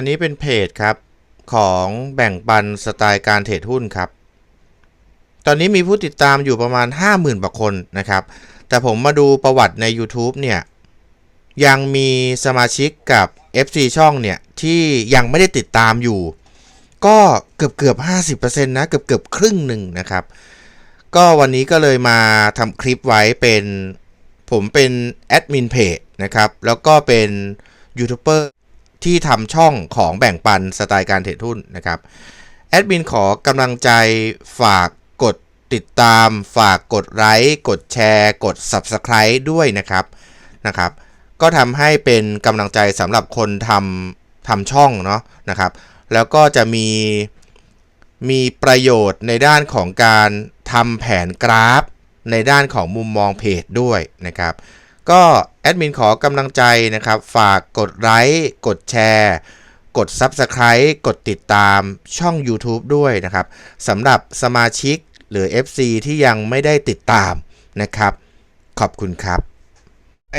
อันนี้เป็นเพจครับของแบ่งปันสไตล์การเทรดหุ้นครับ ตอนนี้มีผู้ติดตามอยู่ประมาณ 50,000กว่าคนนะครับ แต่ผมมาดูประวัติใน YouTube เนี่ย ยังมีสมาชิกกับ FC ช่องเนี่ย ที่ยังไม่ได้ติดตามอยู่ ก็เกือบเกือบ50%นะ เกือบเกือบครึ่งหนึ่งนะครับ ก็วันนี้ก็เลยมาทำคลิปไว้เป็นผมเป็นแอดมินเพจนะครับ แล้วก็เป็นยูทูบเบอร์ ที่ทำช่องของแบ่งปันสไตล์การเทรดหุ้นนะครับแอดมินขอกำลังใจฝากกดติดตาม ฝากกดไลค์กดแชร์ กด Subscribe ด้วยนะครับนะครับ ก็ทำให้เป็นกำลังใจสำหรับคนทำทำช่องเนาะนะครับ แล้วก็จะมีมีประโยชน์ในด้านของการทำแผนกราฟ ในด้านของมุมมองเพจด้วยนะครับ ก็แอดมินขอกำลังใจนะครับ ฝากกดไลค์กดแชร์ กด Subscribe กดติดตามช่อง YouTube ด้วยนะครับสำหรับสมาชิกหรือ FC ที่ยังไม่ได้ติดตามนะครับ ขอบคุณครับ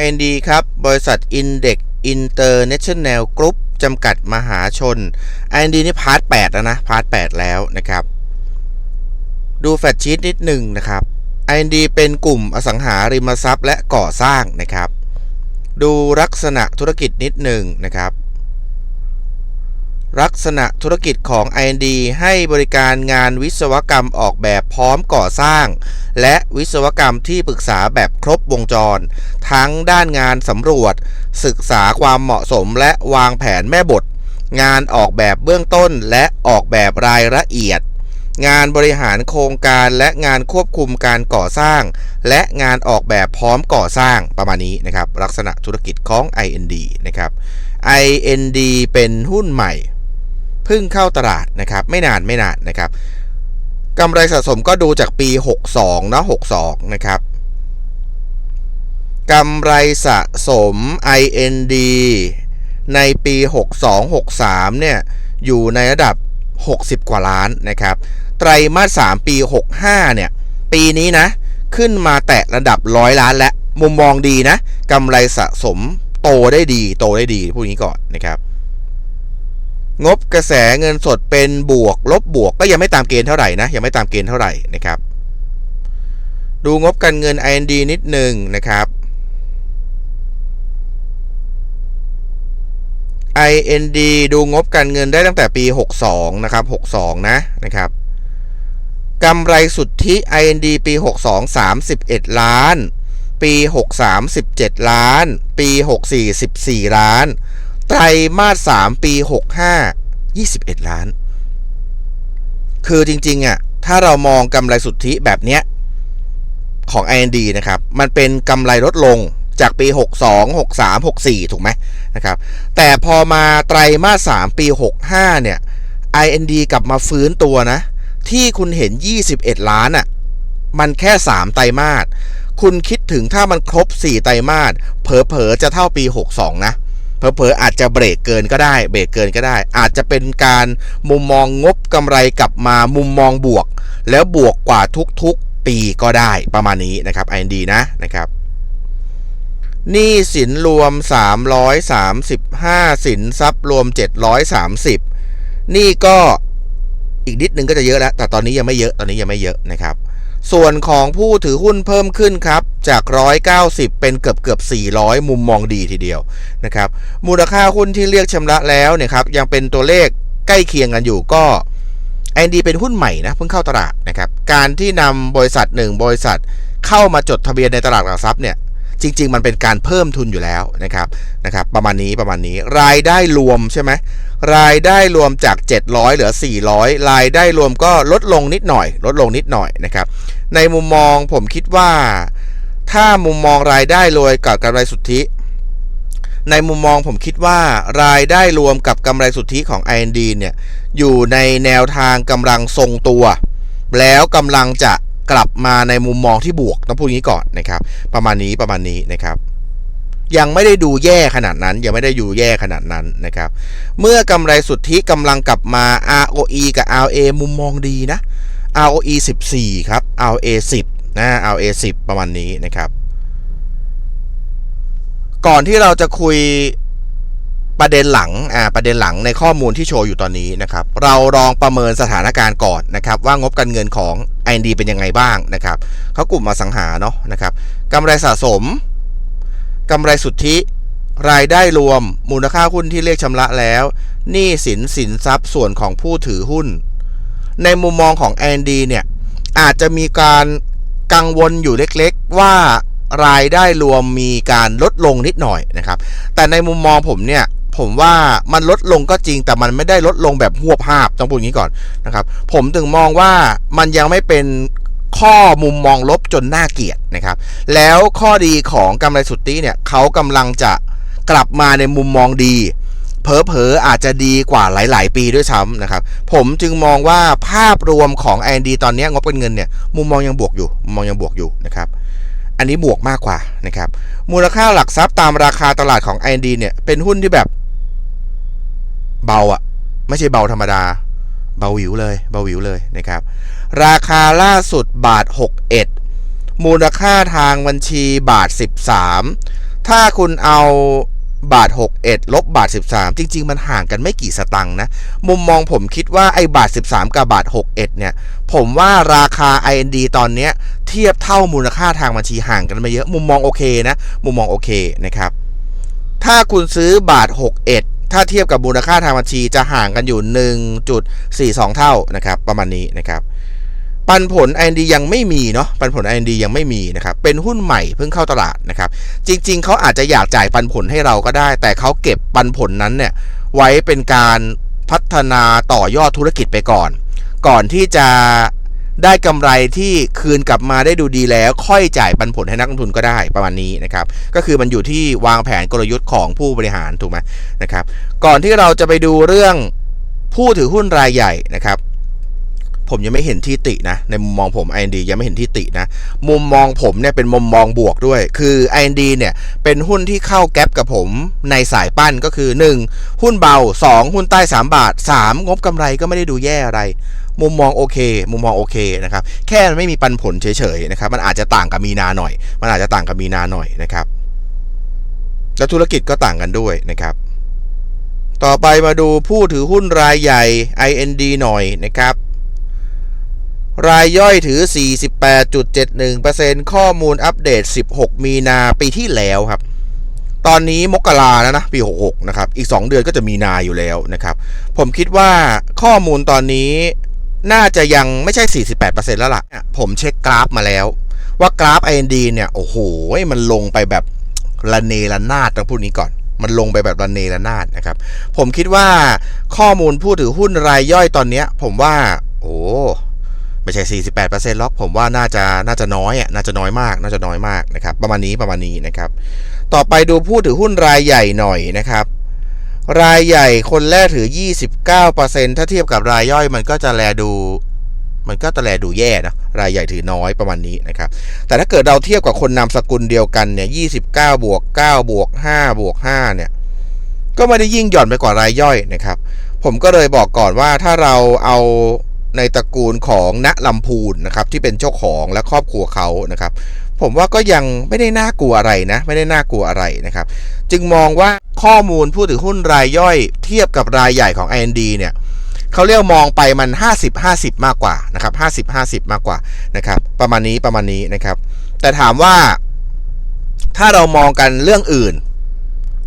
IND ครับ บริษัท Index International Group จำกัดมหาชน IND นี่พาร์ท8แล้วนะ พาร์ท8แล้วนะครับ ดูแฟตชีตนิดหนึ่งนะครับ IND เป็นกลุ่มอสังหาริมทรัพย์และก่อสร้างนะครับ ดูลักษณะธุรกิจนิดหนึ่งนะครับ ลักษณะธุรกิจของ IND ให้บริการงานวิศวกรรมออกแบบพร้อมก่อสร้าง และวิศวกรรมที่ปรึกษาแบบครบวงจร ทั้งด้านงานสำรวจ ศึกษาความเหมาะสมและวางแผนแม่บท งานออกแบบเบื้องต้นและออกแบบรายละเอียด งานบริหารโครงการและงานควบคุมการก่อสร้าง และงานออกแบบพร้อมก่อสร้างประมาณนี้นะครับ ลักษณะธุรกิจของ IND นะครับ IND เป็นหุ้นใหม่เพิ่งเข้าตลาดนะครับไม่นานไม่นานนะครับกำไรสะสมก็ดูจากปี 62เนาะ62 นะครับกำไรสะสม IND ในปี 62-63 เนี่ย อยู่ในระดับ 60 กว่าล้านนะครับ ไตรมาส3ปี 65 เนี่ย ปีนี้นะ ขึ้นมาแตะระดับ100ล้านและ มุมมองดีนะกำไรสะสมโตได้ดี โตได้ดีพูดอย่างนี้ก่อนนะครับ งบกระแสเงินสดเป็นบวก ลบบวกก็ยังไม่ตามเกณฑ์เท่าไหร่นะยังไม่ตามเกณฑ์เท่าไหร่นะครับ ดูงบการเงิน IND นิดหนึ่งนะครับ IND ดูงบการเงินได้ตั้งแต่ปี 62 นะครับ 62 นะนะครับ กำไรสุทธิ IND ปี 62 31 ล้าน ปี 63 17 ล้าน ปี 64 14 ล้าน ไตรมาส 3 ปี 65 21 ล้าน คือจริงๆอะถ้าเรามองกำไรสุทธิแบบเนี้ยของ IND นะครับ มันเป็นกำไรลดลงจากปี 62 63 64 ถูกไหมนะครับ แต่พอมาไตรมาส 3 ปี 65 เนี่ย IND กลับมาฟื้นตัวนะ ที่คุณเห็น 21 ล้านอะ มันแค่ 3 ไตรมาส คุณคิดถึงถ้ามันครบ 4 ไตรมาส เผลอๆ จะเท่าปี 62 นะเผลอๆอาจจะเบรกเกินก็ได้ เบรกเกินก็ได้ อาจจะเป็นการมุมมองงบกำไรกลับมามุมมองบวก แล้วบวกกว่าทุกๆปีก็ได้ประมาณนี้นะครับ IND นะนะครับหนี้สินรวม 335 สินทรัพย์รวม 730 นี่ก็ อีกนิดนึงก็จะเยอะแล้ว แต่ตอนนี้ยังไม่เยอะ ตอนนี้ยังไม่เยอะนะครับ ส่วนของผู้ถือหุ้นเพิ่มขึ้นครับ จาก 190 เป็นเกือบเกือบ 400 มุมมองดีทีเดียวนะครับ มูลค่าหุ้นที่เรียกชำระแล้วเนี่ยครับ ยังเป็นตัวเลขใกล้เคียงกันอยู่ก็แอนดีเป็นหุ้นใหม่นะเพิ่งเข้าตลาดนะครับ การที่นำบริษัทหนึ่งบริษัทเข้ามาจดทะเบียนในตลาดหลักทรัพย์เนี่ยจริง ๆ มันเป็นการเพิ่มทุนอยู่แล้วนะครับนะครับ ประมาณนี้ประมาณนี้รายได้รวมใช่ไหม รายได้รวมจาก 700 เหลือ 400 รายได้รวมก็ลดลงนิดหน่อย ลดลงนิดหน่อยนะครับ ในมุมมองผมคิดว่า ถ้ามุมมองรายได้รวยกับกำไรสุทธิ ในมุมมองผมคิดว่ารายได้รวมกับกำไรสุทธิของ IND เนี่ยอยู่ในแนวทางกำลังทรงตัว แล้วกำลังจะกลับมาในมุมมองที่บวกต้องพูดงี้ก่อนนะครับ ประมาณนี้ประมาณนี้นะครับ ยังไม่ได้ดูแย่ขนาดนั้น ยังไม่ได้ดูแย่ขนาดนั้นนะครับ เมื่อกำไรสุทธิกำลังกลับมา ROE กับ RA มุมมองดีนะ ROE 14 ครับ RA 10 นะ RA 10 ประมาณนี้นะครับ ก่อนที่เราจะคุยประเด็นหลัง อ่า ประเด็นหลังในข้อมูลที่โชว์อยู่ตอนนี้นะครับ เราลองประเมินสถานการณ์ก่อนนะครับ ว่างบการเงินของ i n d เป็นยังไงบ้างนะครับ เขากลุ่มมาสังหาเนาะนะครับกำไรสะสม กำไรสุทธิ รายได้รวม มูลค่าหุ้นที่เรียกชำระแล้วหนี้สินสินทรัพย์ส่วนของผู้ถือหุ้น ในมุมมองของ i n d เนี่ย อาจจะมีการกังวลอยู่เล็กๆ ว่ารายได้รวมมีการลดลงนิดหน่อยนะครับ แต่ในมุมมองผมเนี่ยผมว่ามันลดลงก็จริงแต่มันไม่ได้ลดลงแบบหวบภาพต้องพูดอย่างนี้ก่อนนะครับ ผมถึงมองว่ามันยังไม่เป็น ข้อมุมมองลบจนน่าเกลียดนะครับ แล้วข้อดีของกำไรสุทธิเนี่ยเขากำลังจะกลับมาในมุมมองดีเผลอๆออาจจะดีกว่าหลาย ๆ ปีด้วยซ้ำนะครับ ผมจึงมองว่าภาพรวมของ i n d ตอนนี้งบเป็นเงินเนี่ยมุมมองยังบวกอยู่มุมมองยังบวกอยู่นะครับ อันนี้บวกมากกว่านะครับ มูลค่าหลักทรัพย์ตามราคาตลาดของ i n d เนี่ยเป็นหุ้นที่แบบเบาอะไม่ใช่เบาธรรมดา เบาหวิวเลยเบาหวิวเลยนะครับ ราคาล่าสุดบาท 61 มูลค่าทางบัญชีบาท 13 ถ้าคุณเอาบาท 61 ลบบาท 13 จริง ๆ มันห่างกันไม่กี่สตังค์นะ มุมมองผมคิดว่าไอ้บาท 13 กับบาท 61 เนี่ย ผมว่าราคา IND ตอนเนี้ยเทียบเท่ามูลค่าทางบัญชีห่างกันไม่เยอะ มุมมองโอเคนะ มุมมองโอเคนะครับ ถ้าคุณซื้อบาท 61 ถ้าเทียบกับมูลค่าทางบัญชีจะห่างกันอยู่ 1.42 เท่านะครับ ประมาณนี้นะครับ ปันผล IND ยังไม่มีเนาะปันผล IND ยังไม่มีนะครับเป็นหุ้นใหม่เพิ่งเข้าตลาดนะครับ จริง ๆ เขาอาจจะอยากจ่ายปันผลให้เราก็ได้ แต่เขาเก็บปันผลนั้นเนี่ยไว้เป็นการพัฒนาต่อยอดธุรกิจไปก่อน ก่อนที่จะได้กำไรที่คืนกลับมาได้ดูดีแล้ว ค่อยจ่ายปันผลให้นักลงทุนก็ได้ประมาณนี้นะครับ ก็คือมันอยู่ที่วางแผนกลยุทธ์ของผู้บริหารถูกไหมนะครับ ก่อนที่เราจะไปดูเรื่องผู้ถือหุ้นรายใหญ่นะครับ ผมยังไม่เห็นที่ตินะ ในมุมมองผม IND ยังไม่เห็นที่ตินะ มุมมองผมเนี่ยเป็นมุมมองบวกด้วย คือ IND เนี่ยเป็นหุ้นที่เข้าแก๊ปกับผมในสายปั้นก็คือ 1. หุ้นเบา 2. หุ้นใต้ 3 บาท 3. งบกำไรก็ไม่ได้ดูแย่อะไร มุมมองโอเค มุมมองโอเคนะครับแค่ไม่มีปันผลเฉยๆนะครับมันอาจจะต่างกับมีนาหน่อย มันอาจจะต่างกับมีนาหน่อยนะครับแล้วธุรกิจก็ต่างกันด้วยนะครับต่อไปมาดูผู้ถือหุ้นรายใหญ่ IND หน่อยนะครับ รายย่อยถือ 48.71%ข้อมูลอัปเดต 16 มีนาปีที่แล้วครับ ตอนนี้มกราแล้วนะปี 66 นะครับ อีก 2 เดือนก็จะมีนาอยู่แล้วนะครับ ผมคิดว่าข้อมูลตอนนี้น่าจะยังไม่ใช่ 48%แล้วล่ะ ผมเช็คกราฟมาแล้ว ว่ากราฟ IND เนี่ย โอ้โห มันลงไปแบบระเนระนาดต้องพูดนี้ก่อน มันลงไปแบบระเนระนาดนะครับ ผมคิดว่าข้อมูลผู้ถือหุ้นรายย่อยตอนนี้ ผมว่า โอ้ ไม่ใช่48%หรอกผมว่าน่าจะน่าจะน้อยอะน่าจะน้อยมาก น่าจะน้อยมากนะครับ ประมาณนี้ประมาณนี้นะครับ ต่อไปดูผู้ถือหุ้นรายใหญ่หน่อยนะครับ รายใหญ่คนแรกถือ 29%ถ้าเทียบกับรายย่อยมันก็จะแลดูมันก็จะแลดูแย่นะรายใหญ่ถือน้อยประมาณนี้นะครับ แต่ถ้าเกิดเราเทียบกับคนนามสกุลเดียวกันเนี่ย29บวก9บวก5บวก5เนี่ย ก็ไม่ได้ยิ่งหย่อนไปกว่ารายย่อยนะครับ ผมก็เลยบอกก่อนว่าถ้าเราเอา ในตระกูลของณลำพูนนะครับที่เป็นเจ้าของและครอบครัวเขานะครับ ผมว่าก็ยังไม่ได้น่ากลัวอะไรนะ ไม่ได้น่ากลัวอะไรนะครับ จึงมองว่าข้อมูลผู้ถือหุ้นรายย่อยเทียบกับรายใหญ่ของ IND เนี่ยเขาเรียกมองไปมัน 50 50 มากกว่านะครับ50 50 มากกว่านะครับ ประมาณนี้ประมาณนี้นะครับ แต่ถามว่าถ้าเรามองกันเรื่องอื่น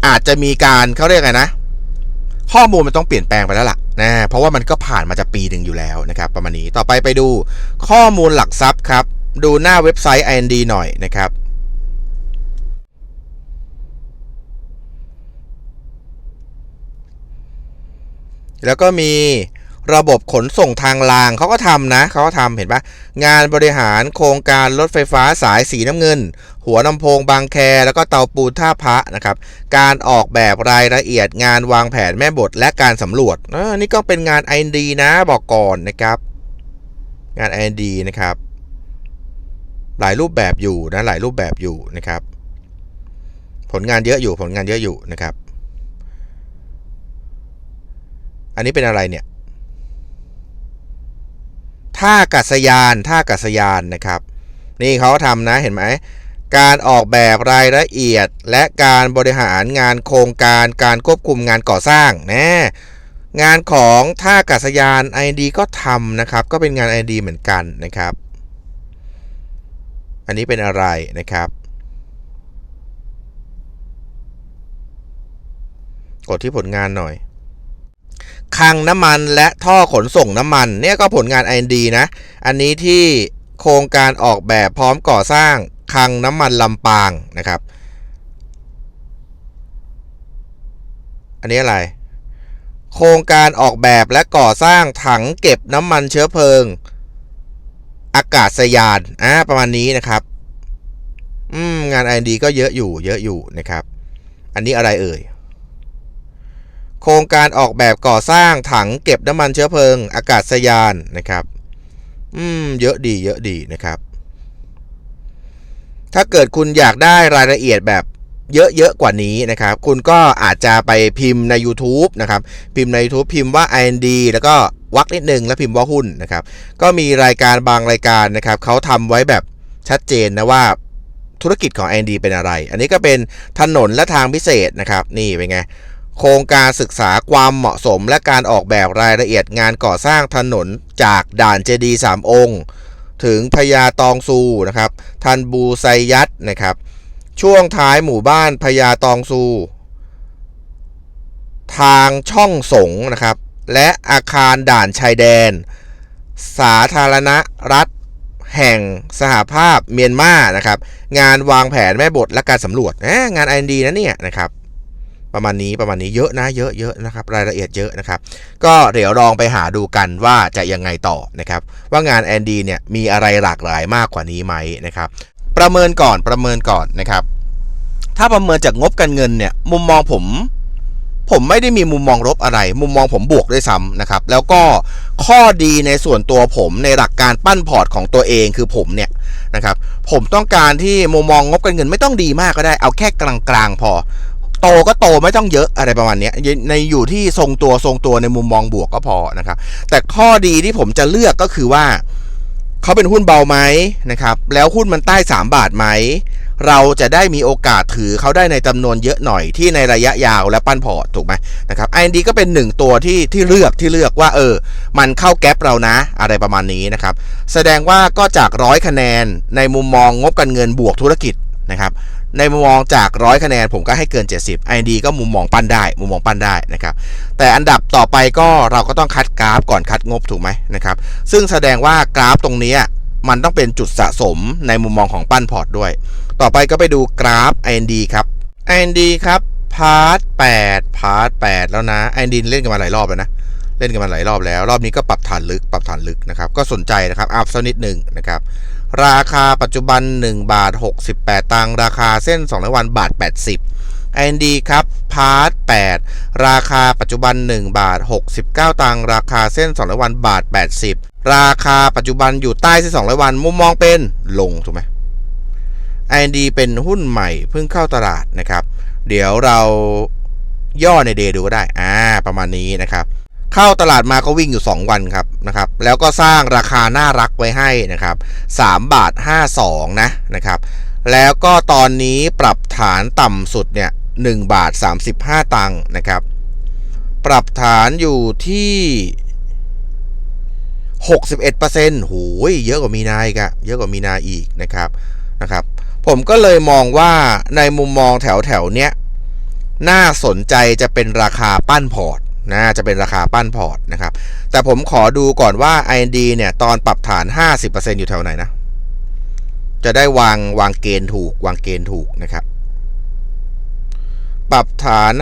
อาจจะมีการเขาเรียกไงนะ ข้อมูลมันต้องเปลี่ยนแปลงไปแล้วล่ะนะเพราะว่ามันก็ผ่านมาจะปีหนึ่งอยู่แล้วนะครับ ประมาณนี้ต่อไปไปดูข้อมูลหลักทรัพย์ครับ ดูหน้าเว็บไซต์ IND หน่อยนะครับแล้วก็มี ระบบขนส่งทางรางเขาก็ทำนะเขาก็ทำเห็นปะงานบริหารโครงการรถไฟฟ้าสายสีน้ำเงิน หัวลำโพงบางแค แล้วก็เตาปูนท่าพระนะครับการออกแบบรายละเอียดงานวางแผนแม่บทและการสำรวจออนี่ก็เป็นงาน IND นะบอกก่อนนะครับ งาน IND นะครับ หลายรูปแบบอยู่นะหลายรูปแบบอยู่นะครับ ผลงานเยอะอยู่ผลงานเยอะอยู่นะครับ อันนี้เป็นอะไรเนี่ย ท่ากัศยานท่ากัศยานนะครับ นี่เขาทำนะเห็นไหมการออกแบบรายละเอียด และการบริหารงานโครงการการควบคุมงานก่อสร้างนะงานของท่าอากาศยาน IND ก็ทำนะครับ ก็เป็นงาน IND เหมือนกันนะครับ อันนี้เป็นอะไรนะครับ กดที่ผลงานหน่อย คลังน้ำมันและท่อขนส่งน้ำมันเนี่ยก็ผลงาน IND นะ อันนี้ที่โครงการออกแบบพร้อมก่อสร้างคลังน้ำมันลำปางนะครับ อันนี้อะไร โครงการออกแบบและก่อสร้างถังเก็บน้ำมันเชื้อเพลิง อากาศยานอ่าประมาณนี้นะครับอืมงาน IND ก็เยอะอยู่ เยอะอยู่นะครับ อันนี้อะไรเอ่ย โครงการออกแบบก่อสร้างถังเก็บน้ำมันเชื้อเพลิง อากาศยานนะครับ อืม เยอะดีเยอะดีนะครับ ถ้าเกิดคุณอยากได้รายละเอียดแบบเยอะๆกว่านี้นะครับ คุณก็อาจจะไปพิมพ์ใน YouTube นะครับ พิมพ์ใน YouTube พิมพ์ว่า IND แล้วก็วักนิดนึงแล้วพิมพ์ว่าหุ้นนะครับ ก็มีรายการบางรายการนะครับเขาทำไว้แบบชัดเจนนะว่าธุรกิจของ IND เป็นอะไร อันนี้ก็เป็นถนนและทางพิเศษนะครับ นี่เป็นไง โครงการศึกษาความเหมาะสมและการออกแบบรายละเอียดงานก่อสร้างถนนจากด่านเจดีสามองค์ ถึงพญาตองซูนะครับ ทันบูไซยัตนะครับ ช่วงท้ายหมู่บ้านพญาตองซู ทางช่องสงนะครับ และอาคารด่านชายแดน สาธารณรัฐแห่งสหภาพเมียนมานะครับ งานวางแผนแม่บทและการสำรวจงาน IND นะเนี่ยนะครับ ประมาณนี้ประมาณนี้เยอะนะเยอะเยอะนะครับรายละเอียดเยอะนะครับ ก็เดี๋ยวลองไปหาดูกันว่าจะยังไงต่อนะครับ ว่างาน ND เนี่ยมีอะไรหลากหลายมากกว่านี้ไหมนะครับ ประเมินก่อนประเมินก่อนนะครับ ถ้าประเมินจากงบการเงินเนี่ย มุมมองผม ผมไม่ได้มีมุมมองลบอะไร มุมมองผมบวกด้วยซ้ำนะครับ แล้วก็ข้อดีในส่วนตัวผมในหลักการปั้นพอร์ตของตัวเองคือผมเนี่ยนะครับ ผมต้องการที่มุมมองงบการเงินไม่ต้องดีมากก็ได้เอาแค่กลางๆพอ โตก็โตไม่ต้องเยอะอะไรประมาณนี้ในอยู่ที่ทรงตัวทรงตัวในมุมมองบวกก็พอนะครับ แต่ข้อดีที่ผมจะเลือกก็คือว่าเขาเป็นหุ้นเบาไหมนะครับ แล้วหุ้นมันใต้ 3 บาทไหม เราจะได้มีโอกาสถือเขาได้ในจำนวนเยอะหน่อยที่ในระยะยาวและปั้นพอร์ตถูกไหมนะครับไอดีก็เป็นหนึ่งตัวที่ที่เลือกที่เลือกว่าเออ มันเข้าแก๊ปเรานะอะไรประมาณนี้นะครับ แสดงว่าก็จากร้อยคะแนนในมุมมองงบการเงินบวกธุรกิจนะครับ ในมุมมองจากร้อยคะแนน ผมก็ให้เกิน 70 ID ก็มุมมองปั้นได้มุมมองปั้นได้นะครับแต่อันดับต่อไปก็เราก็ต้องคัดกราฟก่อนคัดงบถูกไหมนะครับซึ่งแสดงว่ากราฟตรงนี้มันต้องเป็นจุดสะสมในมุมมองของปั้นพอร์ตด้วย ต่อไปก็ไปดูกราฟ IND ครับ IND ครับพาร์ท8พาร์ท8แล้วนะ IND เล่นกันมาหลายรอบแล้วนะเล่นกันมาหลายรอบแล้ว รอบนี้ก็ปรับฐานลึกปรับฐานลึกนะครับก็สนใจนะครับอัพสักนิดหนึ่งนะครับ ราคาปัจจุบัน 1 บาท 68 ตังค์ราคาเส้น200วันบาท 80 IND ครับพาร์ท8ราคาปัจจุบัน 1 บาท 69 ตังค์ราคาเส้น200วันบาท 80 ราคาปัจจุบันอยู่ใต้เส้น200 วันมุมมองเป็นลงถูกไหม IND เป็นหุ้นใหม่เพิ่งเข้าตลาดนะครับ เดี๋ยวเราย่อในเดย์ดูก็ได้ อ่า ประมาณนี้นะครับ เข้าตลาดมาก็วิ่งอยู่ 2 วันครับนะครับ แล้วก็สร้างราคาน่ารักไว้ให้นะครับ3บาท52นะนะครับ แล้วก็ตอนนี้ปรับฐานต่ำสุดเนี่ย1บาท 35 ตังค์นะครับ ปรับฐานอยู่ที่ 61%โหยเยอะกว่ามีนาอีกอะเยอะกว่ามีนาอีกนะครับนะครับ ผมก็เลยมองว่าในมุมมองแถวแถวเนี้ยน่าสนใจจะเป็นราคาปั้นพอร์ต นะจะเป็นราคาปั้นพอร์ตนะครับ แต่ผมขอดูก่อนว่า IND เนี่ย ตอนปรับฐาน 50%อยู่แถวไหนนะ จะได้วางวางเกณฑ์ถูก วางเกณฑ์ถูกนะครับ ปรับฐาน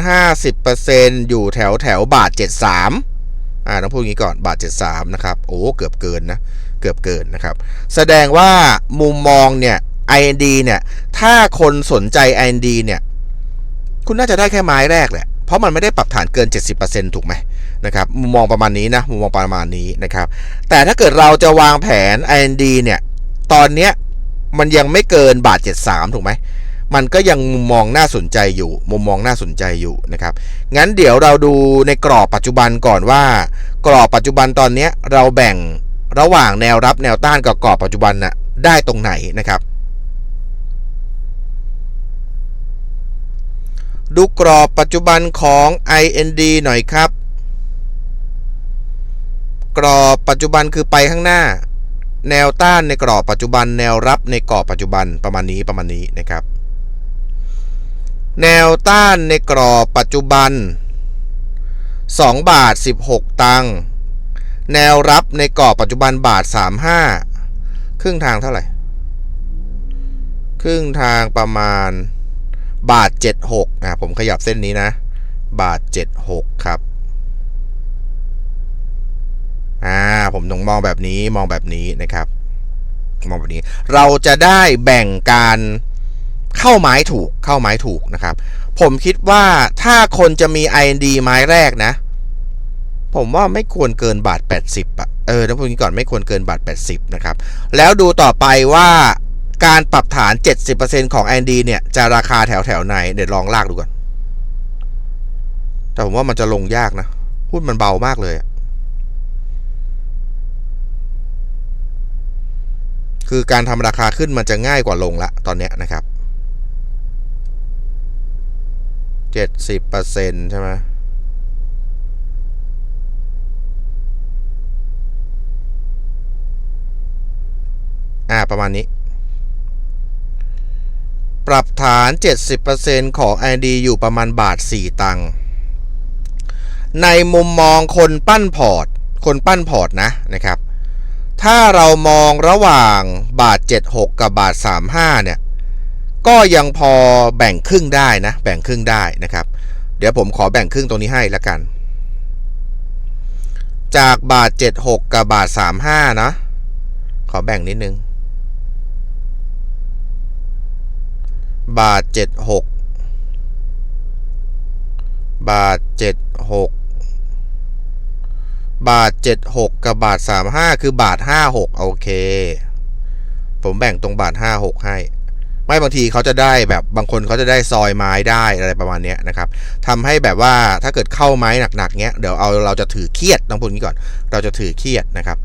50%อยู่แถวแถวบาท 73อ่าต้องพูดงี้ก่อนบาท 73 นะครับ โอ้ เกือบเกินนะ เกือบเกินนะครับ แสดงว่ามุมมองเนี่ย IND เนี่ย ถ้าคนสนใจ IND เนี่ย คุณน่าจะได้แค่ไม้แรกแหละ ราะมันไม่ได้ปรับฐานเกิน 70%ถูกไหมนะครับมุมมองประมาณนี้นะมุมมองประมาณนี้นะครับ แต่ถ้าเกิดเราจะวางแผน IND เนี่ย ตอนเนี้ยมันยังไม่เกินบาท 73 ถูกไหมมันก็ยังมุมมองน่าสนใจอยู่ มุมมองน่าสนใจอยู่นะครับ งั้นเดี๋ยวเราดูในกรอบปัจจุบันก่อนว่า กรอบปัจจุบันตอนนี้เราแบ่งระหว่างแนวรับแนวต้านกับกรอบปัจจุบันน่ะได้ตรงไหนนะครับ ดูกรอบปัจจุบันของ IND หน่อยครับ กรอบปัจจุบันคือไปข้างหน้า แนวต้านในกรอบปัจจุบัน แนวรับในกรอบปัจจุบันประมาณนี้ประมาณนี้นะครับ แนวต้านในกรอบปัจจุบัน 2 บาท 16 ตังค์แนวรับในกรอบปัจจุบันบาท 35 ครึ่งทางเท่าไหร่ ครึ่งทางประมาณ บาท 76อะผมขยับเส้นนี้นะ บาท 76 ครับอ่าผมต้องมองแบบนี้มองแบบนี้นะครับ มองแบบนี้ เราจะได้แบ่งการเข้าไม้ถูกเข้าไม้ถูกนะครับ ผมคิดว่าถ้าคนจะมี IND ไม้แรกนะ ผมว่าไม่ควรเกินบาท 80อะเออนะพูดก่อนไม่ควรเกินบาท 80 นะครับ แล้วดูต่อไปว่า การปรับฐาน 70%ของ IND เนี่ย จะราคาแถวแถวไหน เดี๋ยวลองลากดูก่อน แต่ผมว่ามันจะลงยากนะหุ้นมันเบามากเลย คือการทำราคาขึ้นมันจะง่ายกว่าลงละตอนเนี้ยนะครับ 70%ใช่ไหมอ่า ประมาณนี้ รับฐาน 70%ของ ID อยู่ประมาณบาท 4 ตังค์ในมุมมองคนปั้นพอร์ต คนปั้นพอร์ตนะนะครับ ถ้าเรามองระหว่างบาท 76 กับบาท 35 เนี่ย ก็ยังพอแบ่งครึ่งได้นะ แบ่งครึ่งได้นะครับ เดี๋ยวผมขอแบ่งครึ่งตรงนี้ให้ละกัน จากบาท 76 กับบาท 35 นะ ขอแบ่งนิดนึง บาท76บาท76บาท76กับบาท35คือบาท56โอเค ผมแบ่งตรงบาท56ให้ ไม่บางทีเขาจะได้แบบบางคนเขาจะได้ซอยไม้ได้อะไรประมาณนี้นะครับทำให้แบบว่าถ้าเกิดเข้าไม้หนักๆเนี้ยเดี๋ยวเอาเราจะถือเครียดต้องพูดงี้ก่อน เราจะถือเครียดนะครับ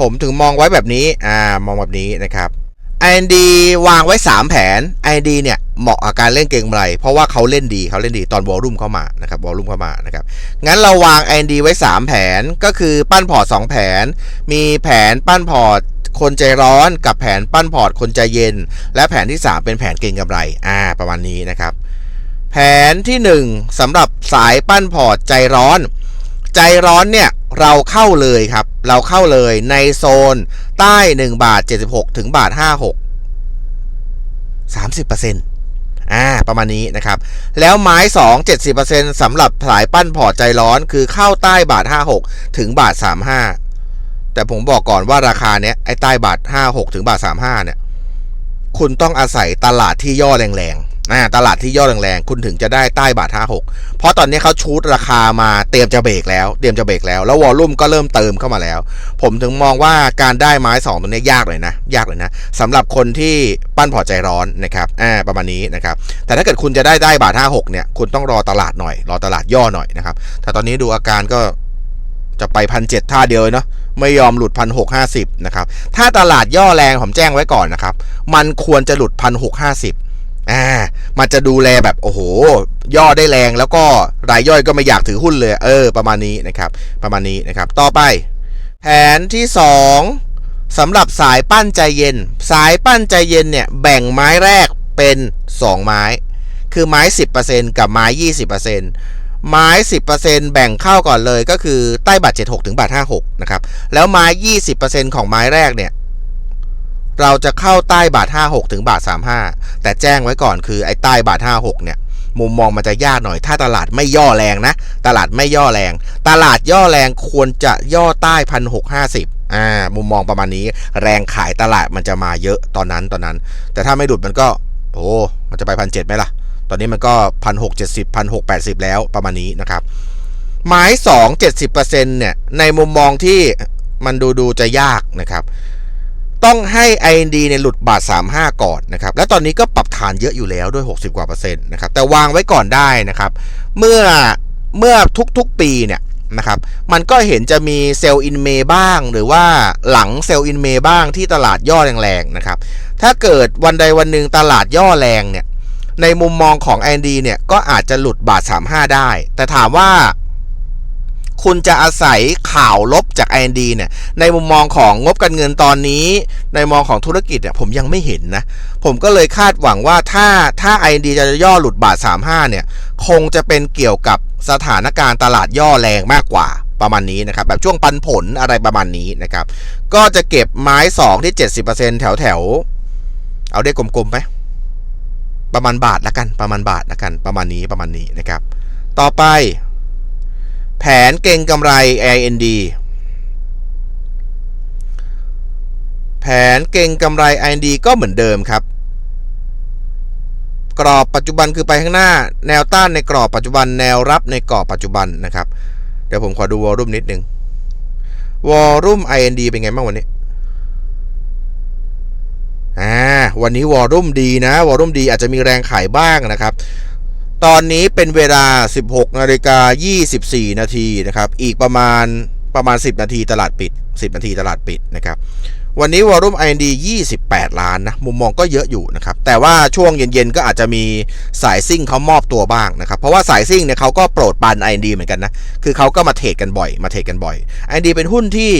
ผมถึงมองไว้แบบนี้อ่ามองแบบนี้นะครับ IND วางไว้ 3 แผน IND เนี่ยเหมาะกับการเล่นเก่งไร เพราะว่าเขาเล่นดีเขาเล่นดีตอนวอลลุ่มเข้ามานะครับวอลลุ่มเข้ามานะครับงั้นเราวาง IND ไว้ 3 แผนก็คือปั้นพอร์ต2แผน มีแผนปั้นพอร์ตคนใจร้อนกับแผนปั้นพอร์ตคนใจเย็น และแผนที่ 3 เป็นแผนเก่งกำไรอ่าประมาณนี้นะครับ แผนที่ 1สำหรับสายปั้นพอร์ตใจร้อน ใจร้อนเนี่ย เราเข้าเลยครับ เราเข้าเลยในโซนใต้ 1 บาท 76 ถึงบาท 56 30%อ่าประมาณนี้นะครับ แล้วไม้ 2 70%สำหรับสายปั้นพอใจร้อนคือเข้าใต้บาท 56 ถึงบาท 35 แต่ผมบอกก่อนว่าราคาเนี้ยไอ้ใต้บาท 56 ถึงบาท 35 เนี่ย คุณต้องอาศัยตลาดที่ย่อแรงๆ อ่าตลาดที่ย่อแรงๆ คุณถึงจะได้ใต้บาท56เพราะตอนนี้เขาชูดราคามาเตรียมจะเบรกแล้วเตรียมจะเบรกแล้ว แล้ววอลลุ่มก็เริ่มเติมเข้ามาแล้ว ผมถึงมองว่าการได้ไม้2ตรงนี้ยากเลยนะ ยากเลยนะสำหรับคนที่ปั้นพอใจร้อนนะครับอ่าประมาณนี้นะครับแต่ถ้าเกิดคุณจะได้ได้บาท56เนี่ยคุณต้องรอตลาดหน่อยรอตลาดย่อหน่อยนะครับแต่ตอนนี้ดูอาการก็จะไปพันเจ็ดท่าเดียวเลยเนาะไม่ยอมหลุดพันหกห้าสิบนะครับถ้าตลาดย่อแรงผมแจ้งไว้ก่อนนะครับมันควรจะหลุดพันหกห้าสิบ อ่ามันจะดูแลแบบโอ้โห ย่อได้แรงแล้วก็รายย่อยก็ไม่อยากถือหุ้นเลย เออ ประมาณนี้นะครับ ประมาณนี้นะครับ ต่อไป แผนที่สองสำหรับสายปั้นใจเย็น สายปั้นใจเย็นเนี่ยแบ่งไม้แรกเป็น 2 ไม้ คือไม้ 10%กับไม้ 20%ไม้ 10%แบ่งเข้าก่อนเลยก็คือใต้บาท76ถึงบาท56นะครับแล้วไม้ 20%ของไม้แรกเนี่ย เราจะเข้าใต้บาท 56 ถึงบาท 35 แต่แจ้งไว้ก่อนคือไอ้ใต้บาท 56 เนี่ย มุมมองมันจะยากหน่อย ถ้าตลาดไม่ย่อแรงนะ ตลาดไม่ย่อแรง ตลาดย่อแรงควรจะย่อใต้พันหกห้าสิบอ่า มุมมองประมาณนี้ แรงขายตลาดมันจะมาเยอะตอนนั้นตอนนั้น แต่ถ้าไม่หลุดมันก็ โอ้มันจะไปพันเจ็ดไหมล่ะ ตอนนี้มันก็พันหกเจ็ดสิบพันหกแปดสิบแล้วประมาณนี้นะครับไม้สองเจ็ดสิบเปอร์เซ็นเนี่ย ในมุมมองที่มันดูดูจะยากนะครับ ต้องให้ IND เนี่ยหลุดบาท 35 ก่อนนะครับ และตอนนี้ก็ปรับฐานเยอะอยู่แล้วด้วย 60 กว่าเปอร์เซ็นต์นะครับ แต่วางไว้ก่อนได้นะครับ เมื่อเมื่อทุกๆปีเนี่ยนะครับ มันก็เห็นจะมีเซลล์อินเมย์บ้าง หรือว่าหลังเซลล์อินเมย์บ้างที่ตลาดย่อแรงๆนะครับ ถ้าเกิดวันใดวันหนึ่งตลาดย่อแรงเนี่ย ในมุมมองของ AMD เนี่ย ก็อาจจะหลุดบาท 35 ได้ แต่ถามว่า คุณจะอาศัยข่าวลบจาก AMD เนี่ย ในมุมมองของงบการเงินตอนนี้ ในมองของธุรกิจเนี่ยผมยังไม่เห็นนะ ผมก็เลยคาดหวังว่าถ้าถ้า AMD จะย่อหลุดบาท 35 เนี่ย คงจะเป็นเกี่ยวกับสถานการณ์ตลาดย่อแรงมากกว่าประมาณนี้นะครับ แบบช่วงปันผลอะไรประมาณนี้นะครับ ก็จะเก็บไม้ 2 ที่ 70%แถวแถวเอาได้กลมๆไหมประมาณบาทละกันประมาณบาทละกันประมาณนี้ประมาณนี้นะครับ ต่อไป แผนเก่งกำไร IND แผนเก่งกำไร IND ก็เหมือนเดิมครับ กรอบปัจจุบันคือไปข้างหน้า แนวต้านในกรอบปัจจุบันแนวรับในกรอบปัจจุบันนะครับ เดี๋ยวผมขอดูวอลลุ่มนิดนึงวอลลุ่ม IND เป็นไงบ้างวันนี้อ่าวันนี้วอลลุ่มดีนะวอลลุ่มดีอาจจะมีแรงขายบ้างนะครับ ตอนนี้เป็นเวลา 16นาฬิกา24 นาทีนะครับ อีกประมาณประมาณ 10 นาทีตลาดปิด 10 นาทีตลาดปิดนะครับ วันนี้วอลุ่ม IND 28 ล้านนะ มุมมองก็เยอะอยู่นะครับ แต่ว่าช่วงเย็นๆ ก็อาจจะมีสายซิ่งเขามอบตัวบ้างนะครับ เพราะว่าสายซิ่งเนี่ยเขาก็โปรดปาน IND เหมือนกันนะ คือเขาก็มาเทรดกันบ่อย มาเทรดกันบ่อย IND เป็นหุ้นที่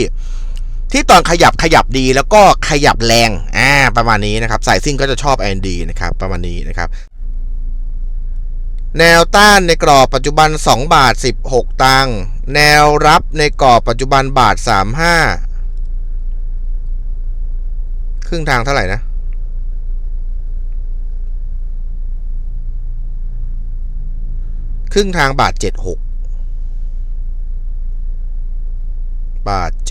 ที่ตอนขยับขยับดีแล้วก็ขยับแรง อ่า ประมาณนี้นะครับ สายซิ่งก็จะชอบ IND นะครับ ประมาณนี้นะครับ แนวต้านในกรอบปัจจุบัน 2 บาท 16 ตังค์แนวรับในกรอบปัจจุบันบาท 35 ครึ่งทางเท่าไหร่นะ ครึ่งทางบาท 76 บาท 76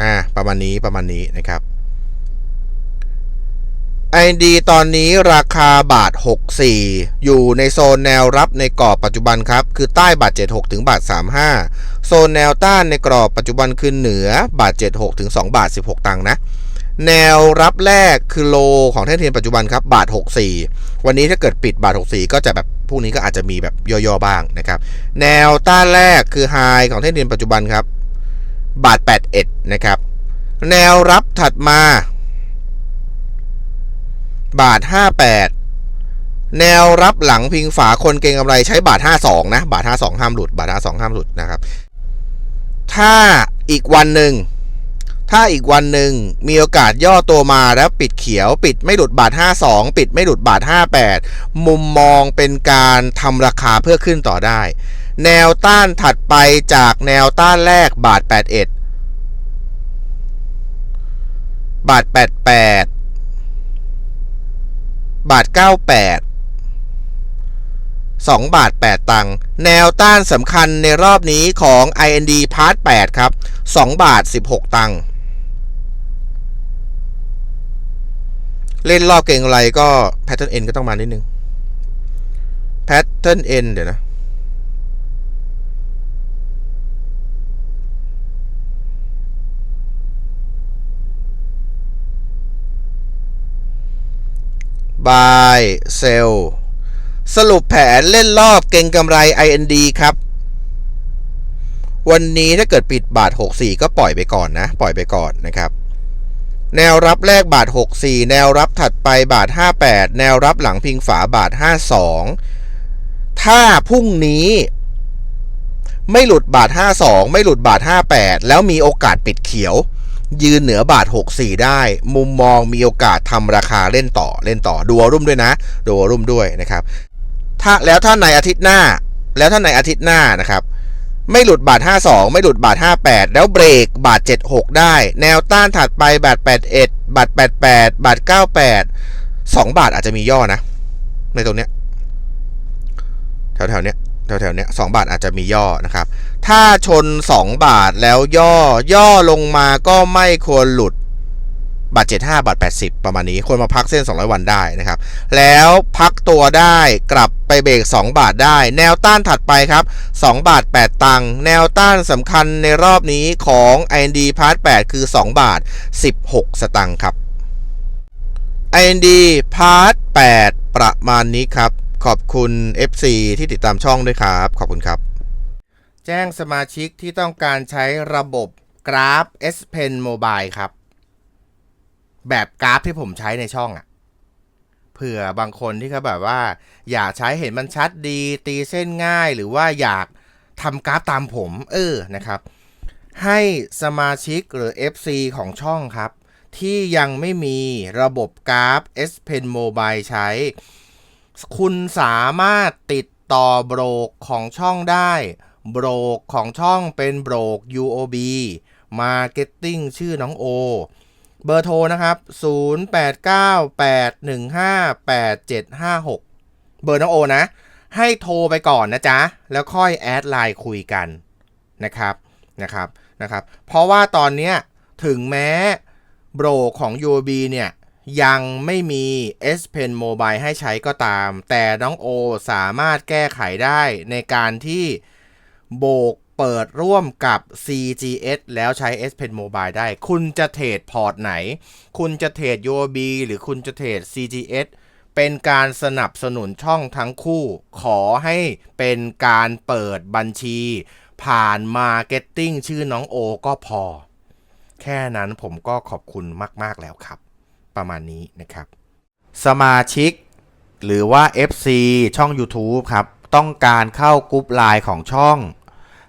อ่า ประมาณนี้ประมาณนี้นะครับ IND ตอนนี้ราคาบาท 64 อยู่ในโซนแนวรับในกรอบปัจจุบันครับ คือใต้บาท 76 ถึงบาท 35 โซนแนวต้านในกรอบปัจจุบันคือเหนือบาท 76 ถึง 2 บาท 16 ตังค์นะ แนวรับแรกคือโลของแท่นเทียนปัจจุบันครับ บาท 64 วันนี้ถ้าเกิดปิดบาท 64 ก็จะแบบพวกนี้ก็อาจจะมีแบบย่อๆบ้างนะครับ แนวต้านแรกคือไฮของแท่นเทียนปัจจุบันครับ บาท 81 นะครับ แนวรับถัดมา บาท 58 แนวรับหลังพิงฝาคนเก่งกำไรใช้บาท 52 นะ บาท 52 ห้ามหลุด บาท 52 ห้ามหลุดนะครับ ถ้าอีกวันหนึ่ง ถ้าอีกวันหนึ่งมีโอกาสย่อตัวมาแล้วปิดเขียว ปิดไม่หลุดบาท 52 ปิดไม่หลุดบาท 58 มุมมองเป็นการทำราคาเพื่อขึ้นต่อได้ แนวต้านถัดไปจากแนวต้านแรกบาท 81 บาท 88 บาท 98 2 บาท 8 ตังค์แนวต้านสำคัญในรอบนี้ของ IND Part 8 ครับ 2 บาท 16 ตังค์เล่นรอบเก่งอะไรก็ Pattern N ก็ต้องมานิดนึง Pattern N เดี๋ยวนะ buy sell สรุปแผนเล่นรอบเก่งกำไร IND ครับ วันนี้ถ้าเกิดปิดบาท 64 ก็ปล่อยไปก่อนนะ ปล่อยไปก่อนนะครับ แนวรับแรกบาท 64 แนวรับถัดไปบาท 58 แนวรับหลังพิงฝาบาท 52 ถ้าพรุ่งนี้ไม่หลุดบาท 52 ไม่หลุดบาท 58 แล้วมีโอกาสปิดเขียว ยืนเหนือบาท 64 ได้ มุมมองมีโอกาสทำราคาเล่นต่อเล่นต่อดูวอรุ่มด้วยนะดูวอรุ่มด้วยนะครับถ้าแล้วถ้าในอาทิตย์หน้า แล้วถ้าในอาทิตย์หน้านะครับไม่หลุดบาท 52 ไม่หลุดบาท 58 แล้วเบรกบาท 76 ได้ แนวต้านถัดไปบาท 81 บาท 88 บาท 98 2 บาทอาจจะมีย่อนะ ในตรงเนี้ยแถวแถวๆเนี้ย แถวๆเนี้ยสบาทอาจจะมีย่อนะครับ ถ้าชน 2 บาทแล้วย่อย่อลงมาก็ไม่ควรหลุดบาท75บาท80 ประมาณนี้ควรมาพักเส้น 200 วันได้นะครับ แล้วพักตัวได้กลับไปเบรก 2 บาทได้ แนวต้านถัดไปครับ 2 บาท 8 ตังค์แนวต้านสำคัญในรอบนี้ของ IND Part 8 คือ 2 บาท 16 สตังค์ครับ IND Part 8 ประมาณนี้ครับ ขอบคุณ FC ที่ติดตามช่องด้วยครับ ขอบคุณครับ แจ้งสมาชิกที่ต้องการใช้ระบบ Graph S Pen Mobile ครับ แบบกราฟที่ผมใช้ในช่องอะเผื่อบางคนที่เขาแบบว่า อยากใช้เห็นมันชัดดี ตีเส้นง่ายหรือว่าอยากทำกราฟตามผม เออนะครับ ให้สมาชิกหรือ FC ของช่องครับ ที่ยังไม่มีระบบกราฟ S Pen Mobile ใช้ คุณสามารถติดต่อโบรกของช่องได้โบรกของช่องเป็นโบรก UOB Marketing ชื่อน้องโอ เบอร์โทรนะครับ 0898158756 เบอร์น้องโอนะ ให้โทรไปก่อนนะจ๊ะ แล้วค่อยแอดไลน์คุยกันนะครับนะครับนะครับ เพราะว่าตอนเนี้ยถึงแม้โบรกของ UOB เนี่ย ยังไม่มี S Pen Mobile ให้ใช้ก็ตาม แต่น้องโอสามารถแก้ไขได้ในการที่โบกเปิดร่วมกับ CGS แล้วใช้ S Pen Mobile ได้ คุณจะเทรดพอร์ตไหน คุณจะเทรด UOB หรือคุณจะเทรด CGS เป็นการสนับสนุนช่องทั้งคู่ ขอให้เป็นการเปิดบัญชี ผ่าน Marketing ชื่อน้องโอก็พอ แค่นั้นผมก็ขอบคุณมาก ๆ แล้วครับ ประมาณนี้นะครับ สมาชิก หรือว่า FC ช่อง YouTube ครับ ต้องการเข้ากรุ๊ปไลน์ของช่อง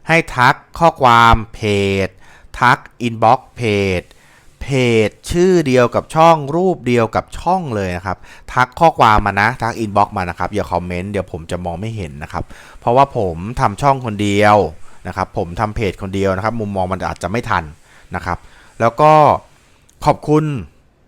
ให้ทักข้อความเพจ ทักอินบ็อกซ์เพจเพจชื่อเดียวกับช่องรูปเดียวกับช่องเลยนะครับ ทักข้อความมานะ ทักอินบ็อกซ์มานะครับอย่าคอมเมนต์เดี๋ยวผมจะมองไม่เห็นนะครับ เพราะว่าผมทำช่องคนเดียวนะครับ ผมทำเพจคนเดียวนะครับ มุมมองมันอาจจะไม่ทันนะครับ แล้วก็ขอบคุณ